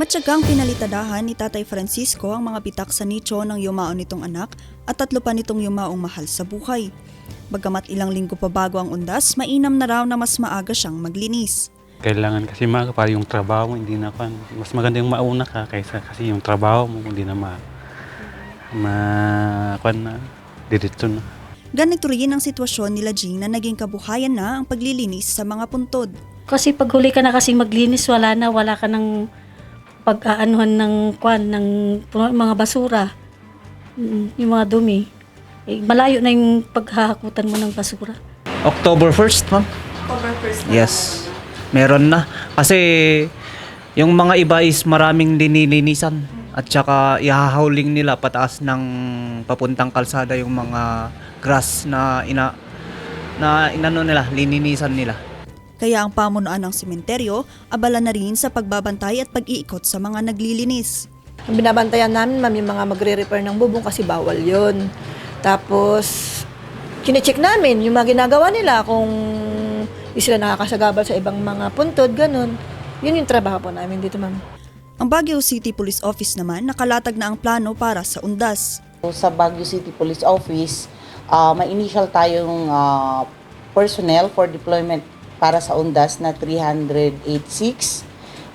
Matyagang pinalitadahan ni Tatay Francisco ang mga bitak sa nicho ng yumaon nitong anak at tatlo pa nitong yumaong mahal sa buhay. Bagamat ilang linggo pa bago ang undas, mainam na raw na mas maaga siyang maglinis. Kailangan kasi maaga para yung trabaho mo, hindi na kan. Mas maganda yung mauna ka kaysa kasi yung trabaho mo hindi na ma ma kan na diretso na. Ganito rin ang sitwasyon nila Jing na naging kabuhayan na ang paglilinis sa mga puntod. Kasi pag huli ka na kasing maglinis, wala na, wala ka ng pag-aanuhan ng kwan, ng mga basura. Mm, yung mga dumi. Eh, malayo na yung paghahakutan mo ng basura. October 1st, ma'am? October 1st Yes. Meron na. Kasi yung mga iba is maraming linilinisan. At saka ihahauling nila pataas ng papuntang kalsada yung mga grass na ina na inano nila, lininisan nila. Kaya ang pamunuan ng sementeryo, abala na rin sa pagbabantay at pag-iikot sa mga naglilinis. Ang binabantayan namin, ma'am, yung mga magre-repair ng bubong kasi bawal yon. Tapos, chinecheck namin yung mga ginagawa nila kung di sila nakakasagabal sa ibang mga puntod, ganun. Yun yung trabaho po namin dito, ma'am. Ang Baguio City Police Office naman nakalatag na ang plano para sa undas. So, sa Baguio City Police Office, ah, may initial tayong ah, personnel for deployment para sa UNDAS na 386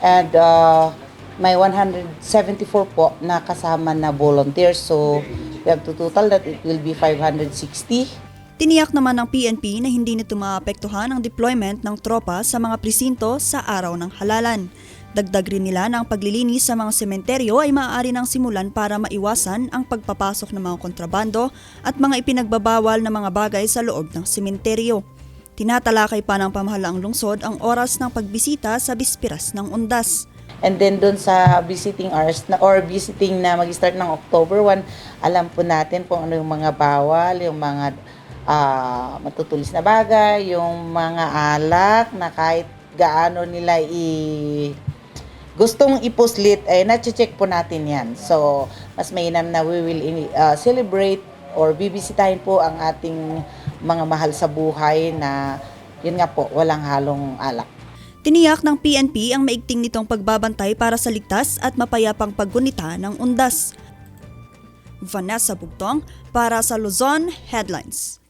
and ah, may 174 po na kasama na volunteers. So, we have to total that it will be 560. Tiniyak naman ng PNP na hindi nito maapektuhan ang deployment ng tropa sa mga presinto sa araw ng halalan. Dagdag rin nila na ang paglilinis sa mga sementeryo ay maaari ng simulan para maiwasan ang pagpapasok ng mga kontrabando at mga ipinagbabawal na mga bagay sa loob ng sementeryo. Tinatalakay pa ng pamahalaang lungsod ang oras ng pagbisita sa bispiras ng undas. And then doon sa visiting hours na, or visiting na mag-start ng October 1, alam po natin kung ano yung mga bawal, yung mga ah, matutulis na bagay, yung mga alak na kahit gaano nila i gustong ipuslit, eh, na-check po natin yan. So, mas mainam na we will ah, celebrate or bibisitahin po ang ating mga mahal sa buhay na yun nga po, walang halong alak. Tiniyak ng PNP ang maigting nitong pagbabantay para sa ligtas at mapayapang paggunita ng undas. Vanessa Bugtong para sa Luzon Headlines.